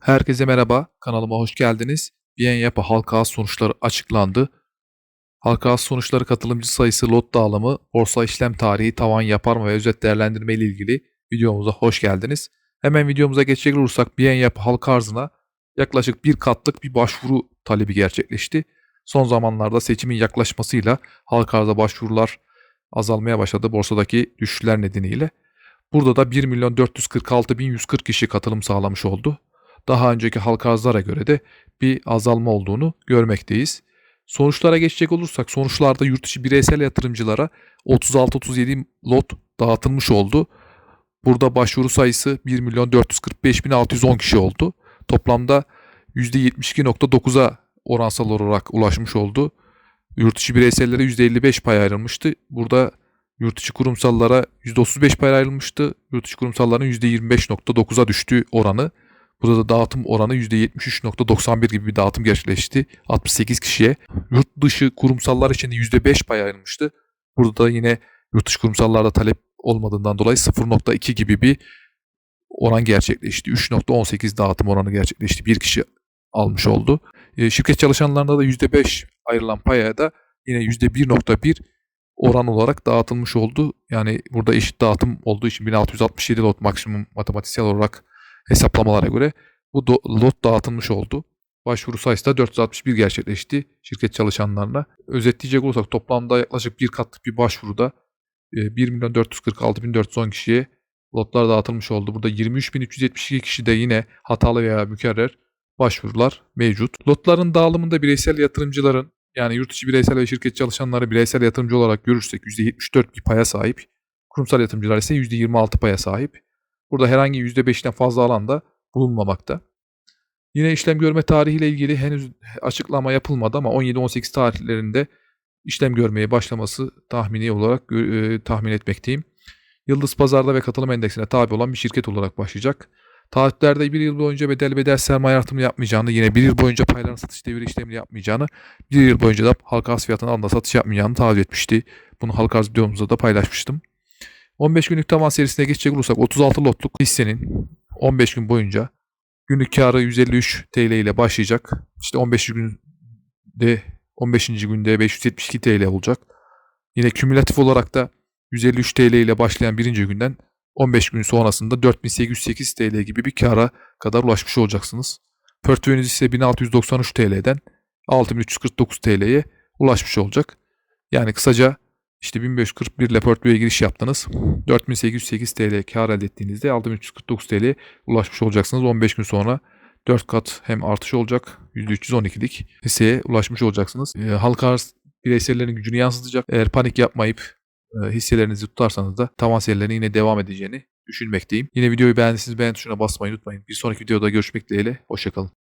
Herkese merhaba, kanalıma hoş geldiniz. Biyen Yapı halka sonuçları açıklandı. Halka sonuçları katılımcı sayısı, lot dağılımı, borsa işlem tarihi, tavan yapar mı ve özet değerlendirme ile ilgili videomuza hoş geldiniz. Hemen videomuza geçecek olursak Biyen Yapı halka arzına yaklaşık bir katlık bir başvuru talebi gerçekleşti. Son zamanlarda seçimin yaklaşmasıyla halka arza başvurular azalmaya başladı borsadaki düşüşler nedeniyle. Burada da 1 milyon 446 bin 140 kişi katılım sağlamış oldu daha önceki halka arzlara göre de bir azalma olduğunu görmekteyiz. Sonuçlara geçecek olursak sonuçlarda yurt dışı bireysel yatırımcılara 36-37 lot dağıtılmış oldu. Burada başvuru sayısı 1 milyon 445 bin 610 kişi oldu. Toplamda %72.9'a oransal olarak ulaşmış oldu. Yurt dışı bireysellere %55 pay ayrılmıştı. Burada yurt dışı kurumsallara %35 pay ayrılmıştı. Yurt dışı kurumsalların %25.9'a düştüğü oranı Burada da dağıtım oranı %73.91 gibi bir dağıtım gerçekleşti. 68 kişiye. Yurt dışı kurumsallar için de %5 pay ayrılmıştı. Burada da yine yurt dışı kurumsallarda talep olmadığından dolayı 0.2 gibi bir oran gerçekleşti. 3.18 dağıtım oranı gerçekleşti. Bir kişi almış oldu. E, şirket çalışanlarında da %5 ayrılan paya da yine %1.1 oran olarak dağıtılmış oldu. Yani burada eşit dağıtım olduğu için 1667 lot maksimum matematiksel olarak hesaplamalara göre bu lot dağıtılmış oldu. Başvuru sayısı da 461 gerçekleşti şirket çalışanlarına. Özetleyecek olursak toplamda yaklaşık bir katlık bir başvuruda 1 e, milyon 446 bin 410 kişiye lotlar dağıtılmış oldu. Burada 23.372 kişi de yine hatalı veya mükerrer başvurular mevcut. Lotların dağılımında bireysel yatırımcıların yani yurt içi bireysel ve şirket çalışanları bireysel yatırımcı olarak görürsek %74 bir paya sahip. Kurumsal yatırımcılar ise %26 paya sahip. Burada herhangi %5'ten fazla alanda bulunmamakta. Yine işlem görme tarihiyle ilgili henüz açıklama yapılmadı ama 17-18 tarihlerinde işlem görmeye başlaması tahmini olarak e, tahmin etmekteyim. Yıldız Pazarda ve katılım endeksine tabi olan bir şirket olarak başlayacak. Taahhütlerde bir yıl boyunca bedel bedel sermaye artımı yapmayacağını, yine bir yıl boyunca payların satış devri işlemini yapmayacağını, bir yıl boyunca da halka arz fiyatına alında satış yapmayacağını taahhüt etmişti. Bunu halka arz videomuzda da paylaşmıştım. 15 günlük tavan serisine geçecek olursak 36 lotluk hissenin 15 gün boyunca günlük karı 153 TL ile başlayacak. İşte 15 günde 15. günde 572 TL olacak. Yine kümülatif olarak da 153 TL ile başlayan birinci günden 15 gün sonrasında 4808 TL gibi bir kara kadar ulaşmış olacaksınız. Portföyünüz ise 1693 TL'den 6349 TL'ye ulaşmış olacak. Yani kısaca işte 1541 ile portföye giriş yaptınız. 4808 TL kar elde ettiğinizde 6349 TL ulaşmış olacaksınız. 15 gün sonra 4 kat hem artış olacak. %312'lik hisseye ulaşmış olacaksınız. E, halka arz bireysellerin gücünü yansıtacak. Eğer panik yapmayıp e, hisselerinizi tutarsanız da tavan serilerine yine devam edeceğini düşünmekteyim. Yine videoyu beğendiyseniz beğen tuşuna basmayı unutmayın. Bir sonraki videoda görüşmek dileğiyle. Hoşçakalın.